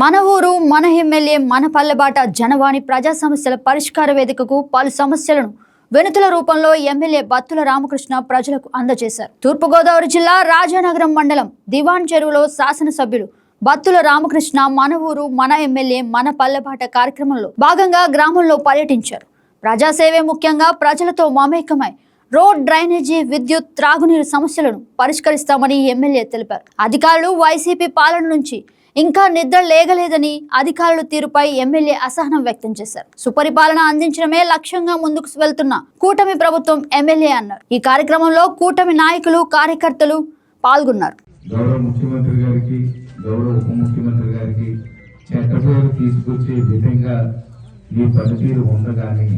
మన ఊరు మన ఎమ్మెల్యే మన పల్లెబాట జనవాణి ప్రజా సమస్యల పరిష్కార వేదికకు పలు సమస్యలను వెనుతుల రూపంలో ఎమ్మెల్యే బత్తుల రామకృష్ణ ప్రజలకు అందజేశారు. తూర్పుగోదావరి జిల్లా రాజానగరం మండలం దివాన్ చెరువులో శాసనసభ్యులు బత్తుల రామకృష్ణ మన ఊరు మన ఎమ్మెల్యే మన పల్లెబాట కార్యక్రమంలో భాగంగా గ్రామంలో పర్యటించారు. ప్రజాసేవే ముఖ్యంగా ప్రజలతో మమేకమై రోడ్ డ్రైనేజీ విద్యుత్ త్రాగునీరు సమస్యలను పరిష్కరిస్తామని ఎమ్మెల్యే తెలిపారు. అధికారులు వైసీపీ పాలన నుంచి ఇంకా నిద్ర లేగలేదని అధికారుల తీరుపై ఎమ్మెల్యే అసహనం వ్యక్తం చేశారు. సుపరిపాలన అందించడమే లక్ష్యంగా ముందుకు వెళ్తున్న కూటమి ప్రభుత్వం ఎమ్మెల్యే అన్నారు. ఈ కార్యక్రమంలో కూటమి నాయకులు కార్యకర్తలు పాల్గొన్నారు. గౌరవ ముఖ్యమంత్రి గారికి గౌరవ ఉప ముఖ్యమంత్రి గారికి చెడ్డ తీసుకొచ్చే విధంగా ఈ పనితీరు ఉండగాని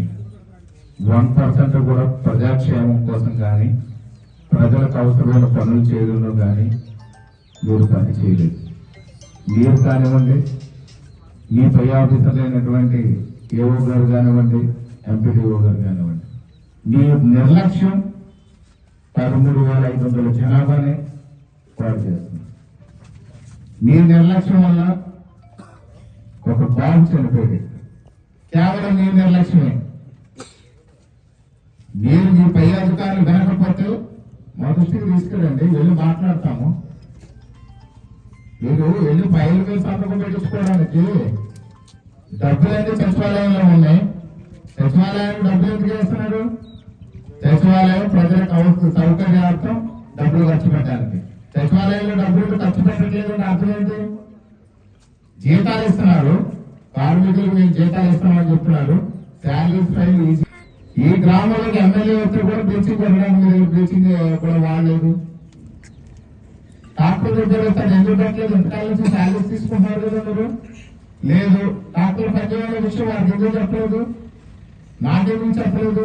వన్ పర్సెంట్ కూడా ప్రజాక్షేమం కోసం కానీ ప్రజలకు అవసరమైన పనులు చేయడంలో కానీ మీరు పని చేయలేదు. మీరు కానివ్వండి మీ పై ఆఫీసర్లైనటువంటి ఏఓ గారు కానివ్వండి ఎంపీడీఓ గారు కానివ్వండి మీ నిర్లక్ష్యం పదమూడు వేల ఐదు వందల జనాభాని పాడు చేస్తుంది. మీ నిర్లక్ష్యం వల్ల ఒక బాబు చనిపోయింది కేవలం మీ నిర్లక్ష్యమే. మీరు మీ పై అధికారులు వెనకపోతే మా దృష్టికి తీసుకురండి వెళ్ళి మాట్లాడతాము. మీరు వెళ్ళి ఫైల్ మీద సంతకం పెట్టించుకోవడానికి? డబ్బులన్నీ సచివాలయంలో ఉన్నాయి. సచివాలయం డబ్బులు ఎందుకు చేస్తున్నారు? సచివాలయం ప్రజలకు అవసరం సౌకర్యార్థం డబ్బులు ఖర్చు పెట్టడానికి. సచివాలయంలో డబ్బులు ఖర్చు పెట్టట్లేదు అర్థం ఏంటి? జీతాలు ఇస్తున్నారు. కార్మికులకు మేము జీతాలు ఇస్తామని చెప్తున్నారు. శాలరీస్ ఫైల్ ఈ గ్రామాలకు ఎమ్మెల్యే వచ్చి కూడా బ్లీచింగ్ పెట్టడానికి బ్లీచింగ్ కూడా వాడలేదు. డాక్టర్ దగ్గర వస్తాడు ఎందుకు పెట్టలేదు ఎంతకాలం శాలరీస్ తీసుకుంటున్నారు కదా మీరు లేదు డాక్టర్ పనిచేయాలనే విషయం వారికి ఎందుకు చెప్పలేదు? నాకెందుకు చెప్పలేదు?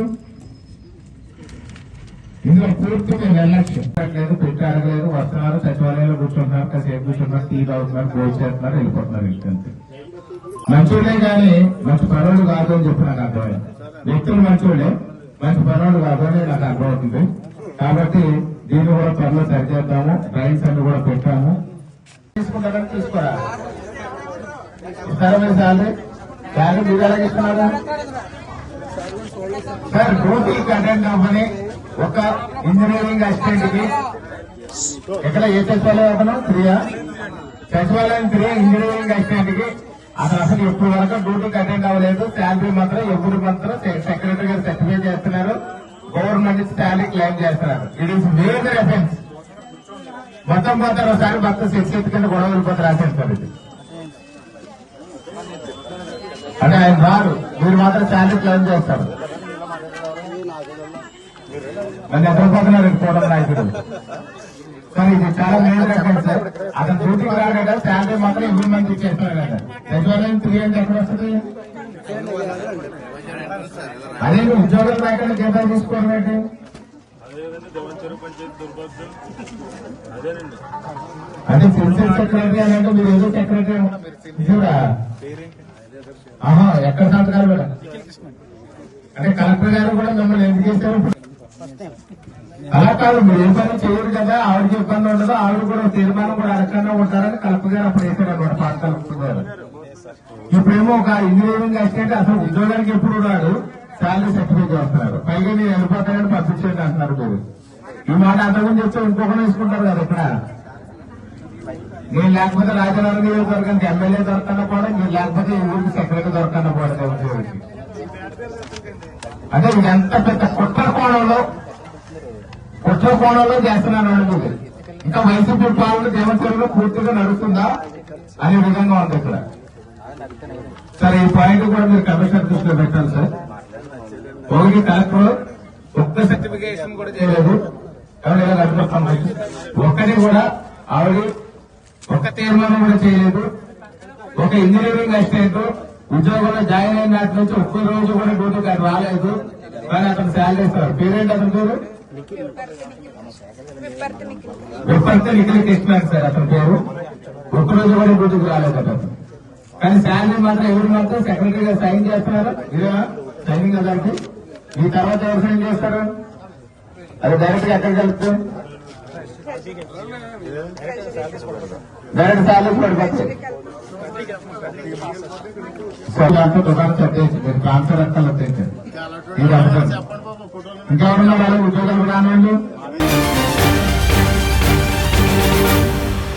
ఇందులో పూర్తి మేము నిర్లక్ష్యం. పెట్టలేదు పెట్టి అడగలేదు వస్తున్నారు సచివాలయంలో కూర్చుంటున్నారు కాసేపు కూర్చుంటున్నారు టీ తాగుతున్నారు భోజనం చేస్తున్నారు వెళ్ళిపోతున్నారు ఇంటికి మంచోడే కానీ మంచి పనులు కాదు అని చెప్పి నాకు అర్థమైంది. వ్యక్తులు మంచోడే మంచి పనులు కాదు అని నాకు అర్థమవుతుంది. కాబట్టి దీన్ని కూడా త్వరలో సరిచేద్దాము డ్రైన్స్ అన్ని కూడా పెట్టాము. తీసుకుంటారని తీసుకోరా? ఇస్తారా మీరు శాలరీ? శాలరీ మీరు ఎలాగ ఇస్తున్నారా సార్ డ్యూటీకి అటెండ్ అవ్వని ఒక ఇంజనీరింగ్ అసిస్టెంట్కి ఎక్కడ ఏ సచివాలయం అతను? త్రియా సచివాలయం త్రీ ఇంజనీరింగ్ అసిస్టెంట్కి అతను అసలు ఎప్పుడు వరకు డ్యూటీకి అటెండ్ అవ్వలేదు. శాలరీ మాత్రం ఎప్పుడు మాత్రం సెక్రటరీ గారు సర్టిఫై చేస్తున్నారు. గవర్నమెంట్ శాలరీ క్లెయిమ్ చేస్తున్నారు. ఇట్ ఈస్ మేజర్ ఎఫెన్స్ మొత్తం మొత్తం ఒకసారి భక్త శిక్ష కింద గొడవ వెళ్ళిపోతే రాసేస్తారు ఇది అంటే ఆయన రారు. మీరు మాత్రం శాలరీ క్లెయిమ్ చేస్తారు. నన్ను నిద్రపోతున్నారు కోటల నాయకుడు. కానీ ఇది చాలా మేజర్ ఎఫెన్స్ అతను డ్యూటీకి రాడు కదా శాలరీ మాత్రం ఇంప్లిమెంట్ చేస్తున్నారు కదా త్రీ అంటే ఎక్కడ వస్తుంది. అదే నువ్వు ఉద్యోగుల నాయకులు జీతాలు ఏంటి? అదే ప్రిన్సిపల్ సెక్రటరీ అని అంటే మీరు ఏదో సెక్రటరీ చూడా ఆహా ఎక్కడ సంతకాలు కూడా అంటే కలెక్టర్ గారు కూడా మిమ్మల్ని ఎందుకు చేశారు? అలా కాదు మీరు ఏ పని చేయరు కదా ఆవిడకి ఇబ్బంది ఉండదు ఆవిడ కూడా తీర్మానం కూడా అడగకుండా ఉంటారని కలెక్టర్ గారు అప్పుడు వేశారు అనమాట పాఠశాల గారు ఇప్పుడేమో ఒక ఇంజనీరింగ్ అసిస్టెంట్ అసలు ఉద్యోగానికి ఎప్పుడు రాడు? శాలరీ సర్టిఫికేట్ చేస్తున్నారు. పైగా నేను వెళ్ళిపోతానని పంపించేయండి అంటున్నారు మీరు. ఈ మాట అంతకుముందు చెప్తే ఇంకొకరు వేసుకుంటారు కదా ఇక్కడ. నేను లేకపోతే రాజధాని దొరకండి ఎమ్మెల్యే దొరకన్నా కూడా మీరు లేకపోతే ఈ ఊరికి సెక్రటరీ దొరకన్నా కూడా ఉద్యోగానికి అదే ఇది ఎంత పెద్ద కుట్ర కోణంలో కుట్ర కోణంలో చేస్తున్నాను అడుగుతుంది ఇంకా వైసీపీ పాలన దేవతలలో పూర్తిగా నడుస్తుందా? అనే విధంగా ఉంది ఇక్కడ. సార్ ఈ పాయింట్ కూడా మీరు కమిషనర్ దృష్టిలో పెట్టాలి సార్. ఒకటి కలెక్టర్ ఒక్క సర్టిఫికేషన్ కూడా చేయలేదు. ఎవరు ఎలా నడుపుతాం ఒక్కటి కూడా ఆవిడ ఒక్క తీర్మానం కూడా చేయలేదు. ఒక ఇంజనీరింగ్ అసిస్టెంట్ ఉద్యోగంలో జాయిన్ అయిన నాటి నుంచి ఒక్క రోజు కూడా డ్యూటీకి అది రాలేదు. కానీ అతను శాలరీ ఇస్తారు. పేరేంటి అతని పేరు? విపత్తి నిఖిల్ కృష్ణ సార్ అతని పేరు. ఒక్క రోజు కూడా డ్యూటీకి రాలేదు అతను. కానీ శాలరీ మాత్రం ఎవరు మాత్రం సెక్రటరీ గారు సైన్ చేస్తున్నారు? ఇదే సైనింగ్ దానికి ఈ తర్వాత ఎవరు సైన్ చేస్తారు? అది డైరెక్ట్గా ఎక్కడ కలుపుతాం డైరెక్ట్ శాలరీస్ పడిపోతాయి సరే అంతా దుకాణం మీరు ట్రాన్స్ఫర్ అయితే ఇది ఉద్యోగాలు కానీ